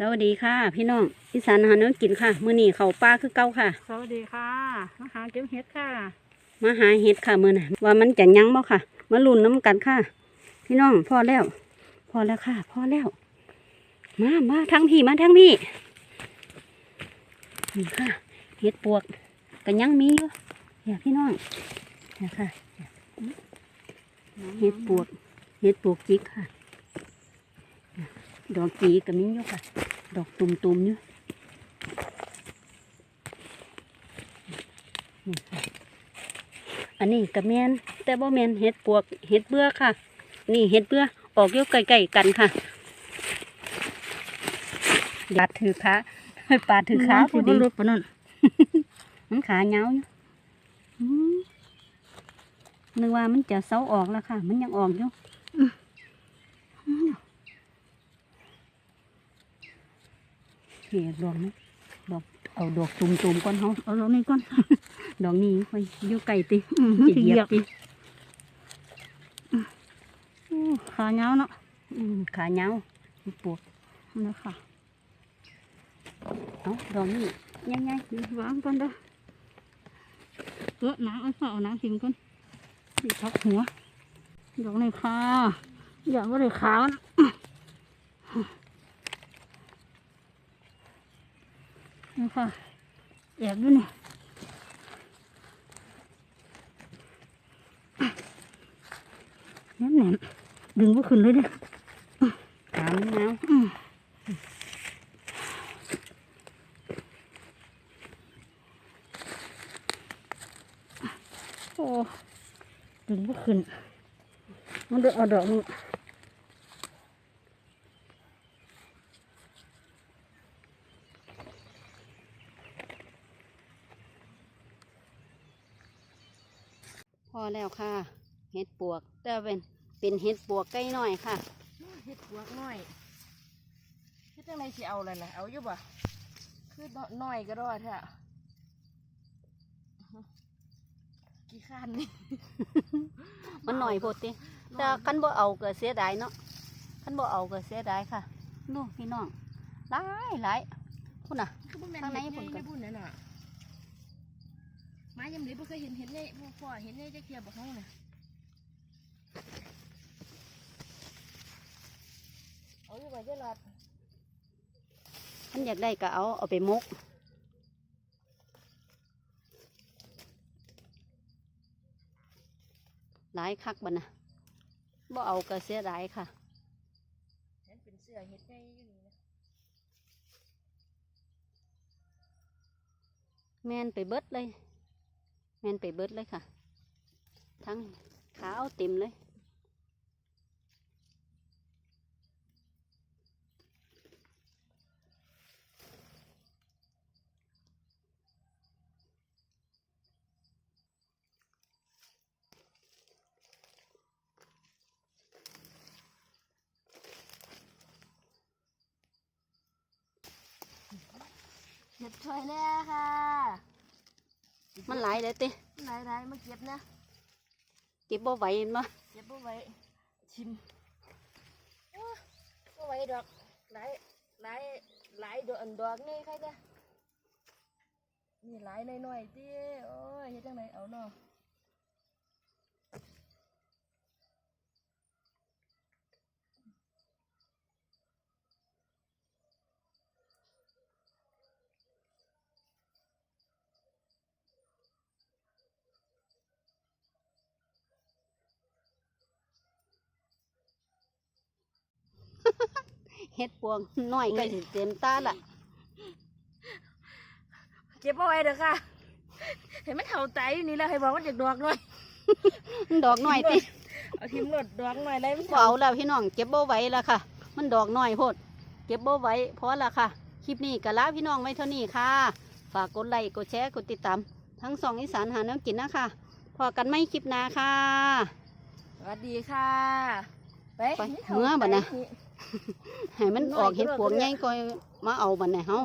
สวัสดีค่ะ พี่น้องอีสานอาหารน้องกินค่ะ มื้อนี้เขาวปลาคือเก่าค่ะ สวัสดีค่ะมาหาเก็บเห็ดค่ะ มาหาเห็ดค่ะมื้อน่ะว่ามันจะยั้งบ่ค่ะ มาลุ้นน้ำกันค่ะ พี่น้องพอแล้ว พอแล้วค่ะ พอแล้ว มามาทั้งพี่มาทั้งพี่นี่ค่ะ เห็ดปวกก็ยังมีอยู่เนี่ยพี่น้องเนี่ยค่ะเห็ดปวกเห็ดปวกจิกค่ะ ดอกจีก็มีอยู่ค่ะ ดอกตุ่มๆอยู่นี่ค่ะอันนี้ก็แมนแต่บ่แมนเห็ดปวกเห็ดเบื่อค่ะ นี่เห็ดเบื่อออกอยู่ใกล้ๆกันค่ะปาดถือขาปาดถือขาพอดีรถปะนั่นมันขาเงาวอยู่อืมนึกว่ามันจะเซาออกแล้วค่ะ มันยังออกอยู่ เหียดอกนี้ดอกเอาดอกตุ่มๆก่อนเฮาเอาตรงนี้ก่อนดอกนี้ค่อยอยู่ไกลติอืมจะสิเหเหยียียยบบติอู้ขาเงาวเนาะอืมขาเงาวปวกนี่ค่ะเอาดอกนี้ยังไงดีวางก่อนเด้อเออน้ำเอาเอาน้ำทิ้งก่อนดีทักหัวดอกนี้ค่ะอย่าว่าเลยขาวนะ นี่ค่ะแอบด้วยนี่แน่นแน่นๆดึงก็ขึ้นเลยเด้ขามันเงาวโอ้ดึงก็ขึ้นมันเดือเอาดอก อแล้วค่ะ เห็ดปวกแต่เป็นเป็นเห็ดปวกใกล้หน่อยค่ะเฮ็ดบวกน้อยเฮ็ดจังไดสิเอาล่ะนะเอาอยู่บ่คือน้อยก็รอดแท้กี่ข้านนี่ มันหน่อยโพดติแต่คันบ่เอาก็เสียดายเนาะคันบ่เอาก็เสียดายค่ะนู่นพี่น้องหลายหลายพุ่นน่ะคือบ่แม่นทางไหนเฮ็ดพุ่นใหก่ ญ่อนบุญนั่นน่ะมายามนี้บ่เคยเห็นเห็ดใหญ่พ่อพ่อเห็นใหญ่จักเที่ยบ่เฮาน่ะเอาอยู่บ่เจ้าหลอดคันอยากได้ก็เอาเอาไปมกหลายคักบัดนะบ่เอาก็เสียดายค่ะเห็นเป็นเสื้อเฮ็ดใหญ่อยู่นี่นะแมนไปเบิดเลย แมนไปเบิดเลยค่ะ ทั้งขาวเต็มเลยเก็บช่วยแน่ค่ะ มันหลายเลยติหลายๆมาเก็บนะเก็บบ่ไหวเห็นบ่เก็บเอาไว้ชิมโอ้เอาไว้ดอกหลายหลายหลายดอกอันดอกนี่ใครจ้ะนี่หลายน้อยๆติโอ้ยเฮ็ดจังไดเอาเนาะ เฮ็ดปวงน้อยก็สิเต็มตาละเก็บเอาไว้เด้อค่ะ เห็นมันเท่าไตอยู่นี่แล้วให้บอกว่าจากดอกหน่อยมันดอกน้อยติเอาทิมรดดอกหน่อยเลยมันบ่เอาแล้วพี่น้องเก็บบ่ไหวแล้วค่ะ มันดอกน้อยโพดเก็บบ่ไหวพอละค่ะ คลิปนี้ก็ลาพี่น้องไว้เท่านี้ค่ะ ฝากกดไลค์กดแชร์กดติดตามทั้งสองอีสานหาแน้ำกินนะคะพอกันไม่คลิปหน้าค่ะ สวัสดีค่ะ ไปไปนี่ท่าเมื่อบัดน่ะไต ให้มันออกเห็ดปวงใหญ่ก็มาเอาบันไดเฮา